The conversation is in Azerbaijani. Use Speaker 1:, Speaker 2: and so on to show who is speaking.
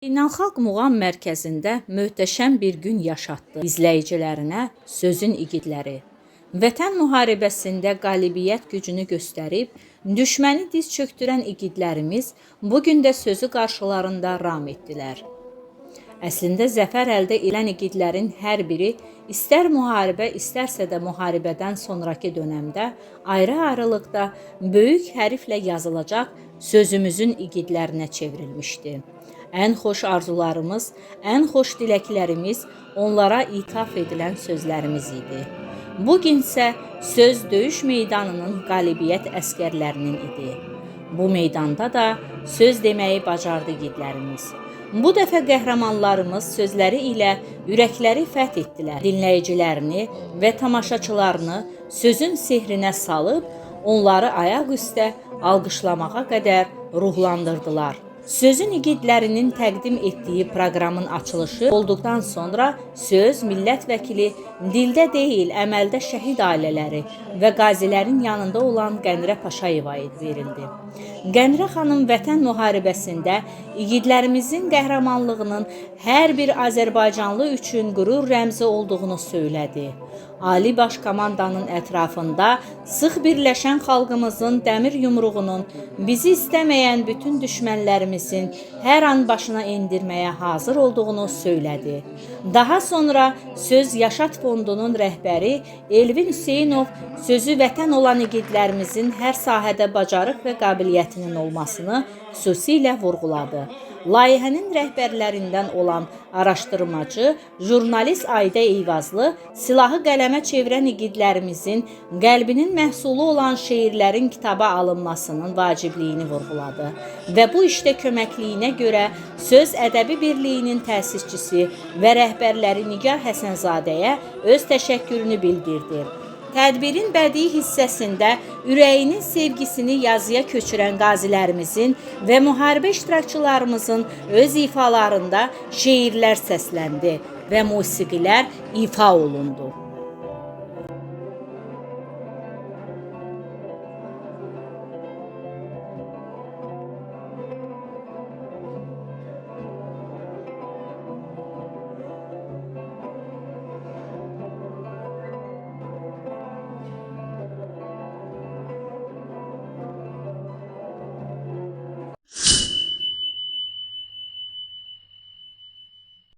Speaker 1: Beynəlxalq Muğam Mərkəzində möhtəşəm bir gün yaşatdı. İzləyicilərinə sözün igidləri. Vətən müharibəsində qalibiyyət gücünü göstərib, düşməni diz çöktürən igidlərimiz bu gün də sözü qarşılarında ram etdilər. Əslində zəfər əldə edən igidlərin hər biri istər müharibə, istərsə də müharibədən sonrakı dövrdə ayrı-ayrılıqda böyük hərflə yazılacaq sözümüzün igidlərinə çevrilmişdi. Ən xoş arzularımız, ən xoş diləklərimiz onlara ithaf edilən sözlərimiz idi. Bu gün isə söz döyüş meydanının qalibiyyət əskərlərinin idi. Bu meydanda da söz deməyi bacardı igidlərimiz. Bu dəfə qəhrəmanlarımız sözləri ilə ürəkləri fəth etdilər. Dinləyicilərini və tamaşaçılarını sözün sehrinə salıb onları ayaq üstə alqışlamağa qədər ruhlandırdılar. Sözün igidlərinin təqdim etdiyi proqramın açılışı olduqdan sonra söz millət vəkili dildə deyil, əməldə şəhid ailələri və qazilərin yanında olan Qənirə Paşayevaya verildi. Qənirə xanım vətən müharibəsində igidlərimizin qəhrəmanlığının hər bir Azərbaycanlı üçün qürur rəmzi olduğunu söylədi. Ali Baş Komandanın ətrafında sıx birləşən xalqımızın dəmir yumruğunun bizi istəməyən bütün düşmənlərimizin hər an başına endirməyə hazır olduğunu söylədi. Daha sonra söz Yaşat Fondunun rəhbəri Elvin Hüseynov sözü vətən olan igidlərimizin hər sahədə bacarıq və qabiliyyətinin olmasını xüsusilə vurğuladı. Layihənin rəhbərlərindən olan araşdırmacı, jurnalist Aydə Eyvazlı silahı qələmə çevirən igidlərimizin qəlbinin məhsulu olan şeirlərin kitaba alınmasının vacibliyini vurğuladı və bu işdə köməkliyinə görə Söz Ədəbi Birliyinin təsisçisi və rəhbərləri Nigar Həsənzadəyə öz təşəkkürünü bildirdi. Tədbirin bədii hissəsində ürəyinin sevgisini yazıya köçürən qazilərimizin və müharibə iştirakçılarımızın öz ifalarında şeirlər səsləndi və musiqilər ifa olundu.